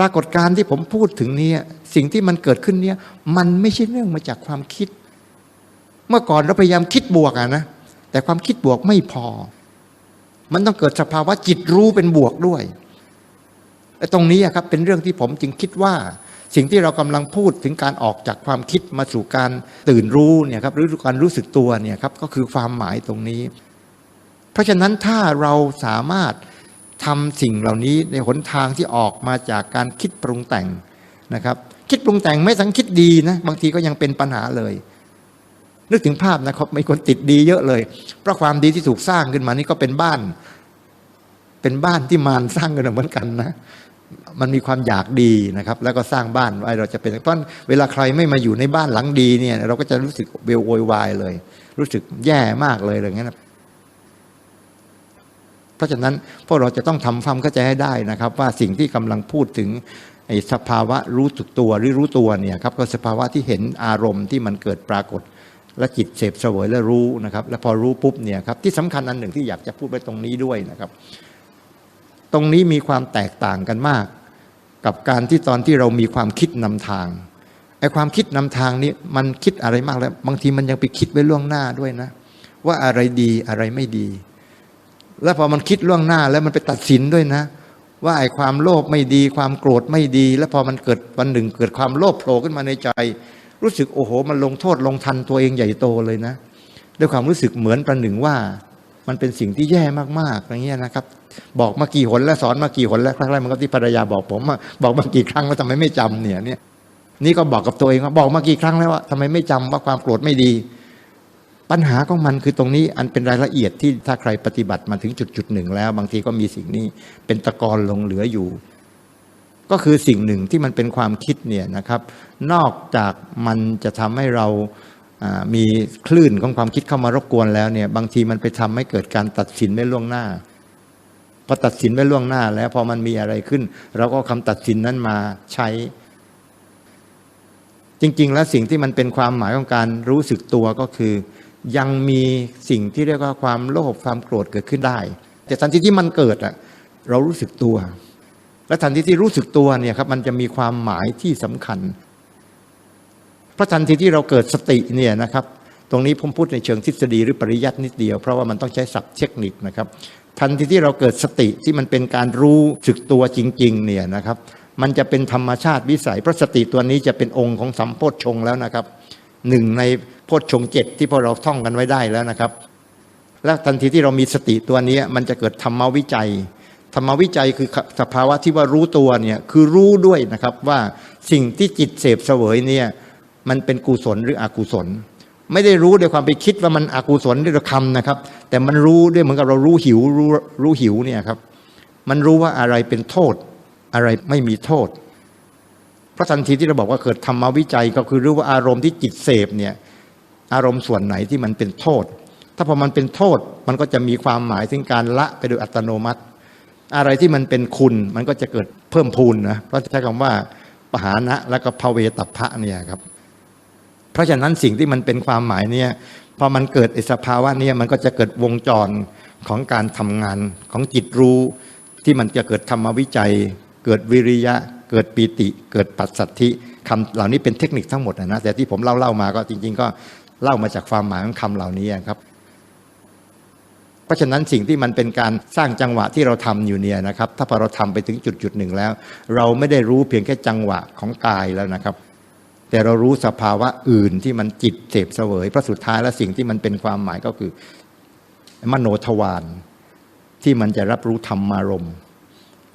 ปรากฏการณ์ที่ผมพูดถึงเนี่ยสิ่งที่มันเกิดขึ้นเนี่ยมันไม่ใช่เนื่องมาจากความคิด เมื่อก่อนเราพยายามคิดบวกอะนะแต่ความคิดบวกไม่พอ มันต้องเกิดสภาวะจิตรู้เป็นบวกด้วยไอ้ตรงนี้ครับเป็นเรื่องที่ผมจึงคิดว่า สิ่งที่เรากำลังพูดถึงการออกจากความคิดมาสู่การตื่นรู้เนี่ยครับหรือการรู้สึกตัวเนี่ยครับก็คือความหมายตรงนี้ เพราะฉะนั้นถ้าเราสามารถ ทำสิ่งเหล่านี้ในหนทางที่ออกมาจากการคิดปรุงแต่งนะครับ คิดปรุงแต่งไม่สังคิดดีนะบางทีก็ยังเป็นปัญหาเลย นึกถึงภาพนะครับมีคนติดดีเยอะเลย เพราะความดีที่ถูกสร้างขึ้นมานี่ก็เป็นบ้าน เป็นบ้านที่มารสร้างกันเหมือนกันนะมันมีความอยากดีนะครับ แล้วก็สร้างบ้านไว้เราจะเป็นเพราะเวลาใครไม่มาอยู่ในบ้านหลังดีเนี่ย เราก็จะรู้สึกเบลโวยวายเลย รู้สึกแย่มากเลยอะไรเงี้ยนะ เพราะฉะนั้นพวกเราจะต้องทำความเข้าใจให้ได้นะครับ ว่าสิ่งที่กำลังพูดถึงไอ้สภาวะรู้สึกตัวหรือรู้ตัวเนี่ยครับก็สภาวะที่เห็นอารมณ์ที่มันเกิดปรากฏ และจิตเสพเสวยและรู้นะครับ แล้วพอรู้ปุ๊บเนี่ยครับที่สำคัญอันหนึ่งที่อยากจะพูดไว้ตรงนี้ด้วยนะครับ ตรงนี้มีความแตกต่างกันมาก กับการที่ตอนที่เรามีความคิดนำทางไอ้ความคิดนำทางนี้มันคิดอะไรมากแล้ว บางทีมันยังไปคิดไว้ล่วงหน้าด้วยนะ ว่าอะไรดีอะไรไม่ดี แล้วพอมันคิดล่วงหน้าแล้วมันไปตัดสินด้วยนะ ว่าไอ้ความโลภไม่ดีความโกรธไม่ดี แล้วพอมันเกิดวันหนึ่งเกิดความโลภโผล่ขึ้นมาในใจ รู้สึกโอ้โห มันลงโทษลงทันตัวเองใหญ่โตเลยนะ ด้วยความรู้สึกเหมือนประหนึ่งว่า มันเป็นสิ่งที่แย่มากๆอย่างเงี้ยนะครับ บอกมากี่หนแล้วสอนมากี่หนแล้วครั้งแรกมันก็ที่ภรรยาบอกผมบอกมากี่ครั้งแล้วทำไมไม่จำเนี่ยเนี่ยนี่ก็บอกกับตัวเองว่าบอกมากี่ครั้งแล้วว่าทำไมไม่จำว่าความโกรธไม่ดี ปัญหาของมันคือตรงนี้อันเป็นรายละเอียดที่ถ้าใครปฏิบัติมาถึงจุดจุดหนึ่งแล้ว บางทีก็มีสิ่งนี้เป็นตะกอนลงเหลืออยู่ ก็คือสิ่งหนึ่งที่มันเป็นความคิดเนี่ยนะครับ นอกจากมันจะทำให้เรามีคลื่นของความคิดเข้ามารบกวนแล้วเนี่ยบางทีมันไปทำให้เกิดการตัดสินไม่ล่วงหน้าพอตัดสินไว้ล่วงหน้าแล้วพอมันมีอะไรขึ้น เราก็เอาคำตัดสินนั้นมาใช้จริง ๆ แล้วสิ่งที่มันเป็นความหมายของการรู้สึกตัวก็คือ ยังมีสิ่งที่เรียกว่าความโลภความโกรธเกิดขึ้นได้ แต่ทันทีที่มันเกิดอะเรารู้สึกตัว และทันทีที่รู้สึกตัวเนี่ยครับมันจะมีความหมายที่สำคัญเพราะทันทีที่เราเกิดสติเนี่ยนะครับ ตรงนี้ผมพูดในเชิงทฤษฎีหรือปริยัตินิดเดียว เพราะว่ามันต้องใช้ศัพท์เทคนิคนะครับ ทันทีที่เราเกิดสติที่มันเป็นการรู้สึกตัวจริง ๆ เนี่ยนะครับ มันจะเป็นธรรมชาติวิสัยเพราะสติตัวนี้จะเป็นองค์ของสัมโพชฌงแล้วนะครับ หนึ่งในโพชฌงเจ็ดที่พวกเราท่องกันไว้ได้แล้วนะครับ แล้วทันทีที่เรามีสติตัวนี้มันจะเกิดธรรมวิจัยธรรมวิจัยคือสภาวะที่ว่ารู้ตัวเนี่ยคือรู้ด้วยนะครับว่าสิ่งที่จิตเสพเสวยเนี่ยมันเป็นกุศลหรืออกุศล ไม่ได้รู้ด้วยความไปคิดว่ามันอกุศลด้วยคำนะครับ แต่มันรู้ด้วยเหมือนกับเรารู้หิวรู้รู้หิวเนี่ยครับ มันรู้ว่าอะไรเป็นโทษ อะไรไม่มีโทษ ราะทันทีที่เราบอกว่าเกิดธรรมวิจัยก็คือรู้ว่าอารมณ์ที่จิตเสพเนี่ยอารมณ์ส่วนไหนที่มันเป็นโทษ ถ้าพอมันเป็นโทษมันก็จะมีความหมายถึงการละไปโดยอัตโนมัติ อะไรที่มันเป็นคุณมันก็จะเกิดเพิ่มพูนนะเพราะใช้คำว่าปหานะและก็ภเวตัพพะเนี่ยครับเพราะฉะนั้นสิ่งที่มันเป็นความหมายเนี่ยพอมันเกิดไอสภาวะเนี่ยมันก็จะเกิดวงจรของการทำงานของจิตรู้ ที่มันจะเกิดธรรมวิจัย เกิดวิริยะ เกิดปีติเกิดปัสสัทธิคำเหล่านี้เป็นเทคนิคทั้งหมดนะนะแต่ที่ผมเล่าเล่ามาก็จริง ๆ ก็เล่ามาจากความหมายของคำเหล่านี้ครับ เพราะฉะนั้นสิ่งที่มันเป็นการสร้างจังหวะที่เราทำอยู่เนี่ยนะครับ ถ้าพอเราทำไปถึงจุดจุดหนึ่งแล้ว เราไม่ได้รู้เพียงแค่จังหวะของกายแล้วนะครับแต่เรารู้สภาวะอื่นที่มันจิตเสพเสวยเพราะสุดท้ายแล้วสิ่งที่มันเป็นความหมายก็คือ มโนทวารที่มันจะรับรู้ธรรมารมณ์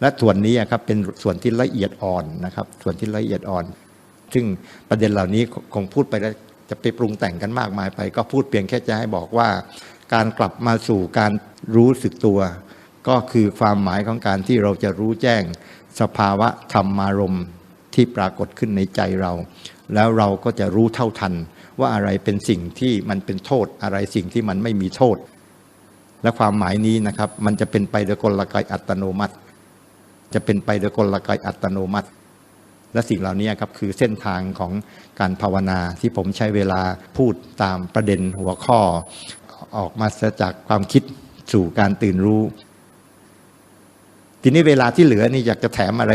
และส่วนนี้ครับเป็นส่วนที่ละเอียดอ่อนนะครับ ส่วนที่ละเอียดอ่อน ซึ่งประเด็นเหล่านี้คงพูดไปแล้วจะไปปรุงแต่งกันมากมายไป ก็พูดเพียงแค่จะให้บอกว่า การกลับมาสู่การรู้สึกตัว ก็คือความหมายของการที่เราจะรู้แจ้งสภาวะธรรมารมณ์ที่ปรากฏขึ้นในใจเรา แล้วเราก็จะรู้เท่าทัน ว่าอะไรเป็นสิ่งที่มันเป็นโทษอะไรสิ่งที่มันไม่มีโทษ และความหมายนี้นะครับ มันจะเป็นไปโดยกลไกอัตโนมัติ จะเป็นไปโดยกลไกอัตโนมัติ และสิ่งเหล่านี้ครับคือเส้นทางของการภาวนาที่ผมใช้เวลาพูดตามประเด็นหัวข้อ ออกมาจากความคิดสู่การตื่นรู้ ทีนี้เวลาที่เหลือนี่อยากจะแถมอะไร